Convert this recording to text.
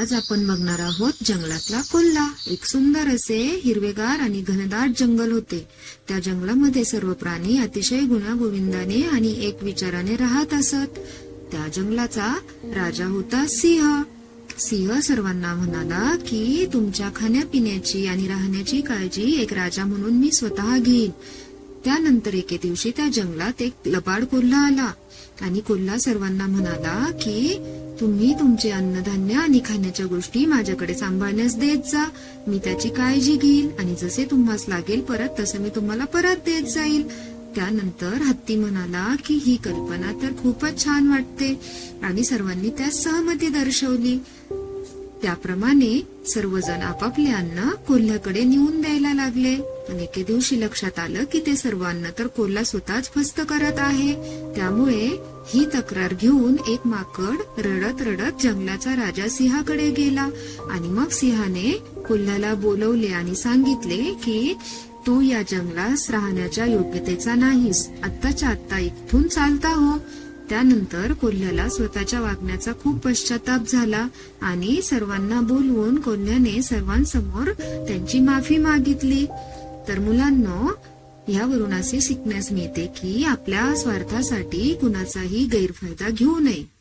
आज आपण बघणार आहोत जंगलातला कोल्हा. एक सुंदर असे हिरवेगार आणि घनदाट जंगल होते. त्या जंगलामध्ये सर्व प्राणी अतिशय गुण्यागोविंदाने आणि एक विचाराने राहत असत. त्या जंगलाचा राजा होता सिंह. सिंह सर्वांना म्हणाला की तुमच्या खाण्यापिण्याची आणि राहण्याची काळजी एक राजा म्हणून मी स्वतः घेईन. त्यानंतर एके दिवशी त्या जंगलात एक लबाड कोल्हा आला. आणि कोल्हा सर्वांना म्हणाला की तुम्ही तुमचे अन्नधान्य आणि खाण्याच्या गोष्टी माझ्याकडे सांभाळण्यास देत जा. मी त्याची काळजी घेईल आणि जसे तुम्हाला लागेल परत तसं मी तुम्हाला परत देत जाईल. त्यानंतर हत्ती म्हणाला की ही कल्पना तर खूपच छान वाटते. आणि सर्वांनी त्यास सहमती दर्शवली. त्याप्रमाणे सर्वजण आपापले अन्न कोल्ह्याकडे नेऊन द्यायला लागले. एके दिवशी लक्षात आलं की ते सर्वांना तर कोल्हा स्वतःच फस्त करत आहे. त्यामुळे ही तक्रार घेऊन एक माकड रडत रडत जंगलाचा राजा सिंहाकडे गेला. आणि मग सिंहाने कोल्ह्याला बोलवले आणि सांगितले की तू या जंगलास राहण्याच्या योग्यतेचा नाहीस. आत्ताच्या आत्ता इथून चालता हो. त्यानंतर कोल्ह्याला स्वतःच्या वागण्याचा खूप पश्चाताप झाला आणि सर्वांना बोलवून कोल्ह्याने सर्वांसमोर त्यांची माफी मागितली. तर मुलांनो यावरून असे शिकण्यास मिळते की आपल्या स्वार्थासाठी कुणाचाही गैरफायदा घेऊ नये.